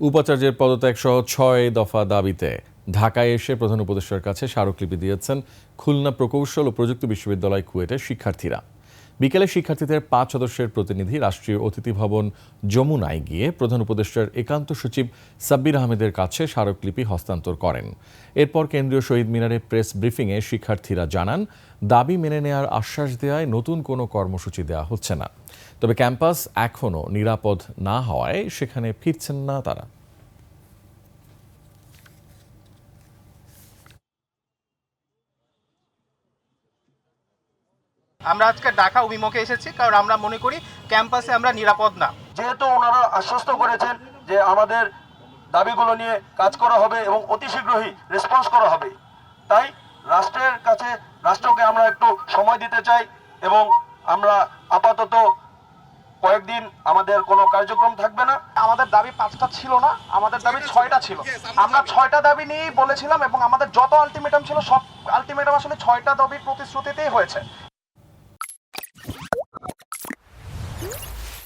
উপাচার্যের পদত্যাগ সহ ছয় দফা দাবিতে ঢাকায় এসে প্রধান উপদেষ্টার কাছে স্মারকলিপি দিয়েছেন খুলনা প্রকৌশল ও প্রযুক্তি বিশ্ববিদ্যালয় কুয়েটের শিক্ষার্থীরা। বিকেলে শিক্ষার্থীদের পাঁচ সদস্যের প্রতিনিধি রাষ্ট্রীয় অতিথি ভবন যমুনায় গিয়ে প্রধান উপদেষ্টার একান্ত সচিব সাব্বির আহমেদের কাছে স্মারকলিপি হস্তান্তর করেন। এরপর কেন্দ্রীয় শহীদ মিনারে প্রেস ব্রিফিংয়ে শিক্ষার্থীরা জানান, দাবি মেনে নেয়ার আশ্বাস দেওয়ায় নতুন কোনো কর্মসূচি দেওয়া হচ্ছে না। তবে ক্যাম্পাস এখনও নিরাপদ না হওয়ায় সেখানে ফিরছেন না তারা। আমরা আজকে ঢাকা অভিমুখে এসেছি কারণ আমরা মনে করি ক্যাম্পাসে আমরা নিরাপদ না। যেহেতু ওনারা আশ্বস্ত করেছেন যে আমাদের দাবিগুলো নিয়ে কাজ করা হবে এবং অতি শীঘ্রই রেসপন্স করা হবে। তাই রাষ্ট্রের কাছে রাষ্ট্রকে আমরা একটু সময় দিতে চাই এবং আমরা আপাতত কয়েকদিন আমাদের কোনো কার্যক্রম থাকবে না। আমাদের দাবি পাঁচটা ছিল না আমাদের দাবি ছয়টা ছিল। আমরা ছয়টা দাবি নিয়েই বলেছিলাম এবং আমাদের যত আলটিমেটাম ছিল সব আলটিমেটাম আসলে ছয়টা দাবির প্রতিশ্রুতিতেই হয়েছে।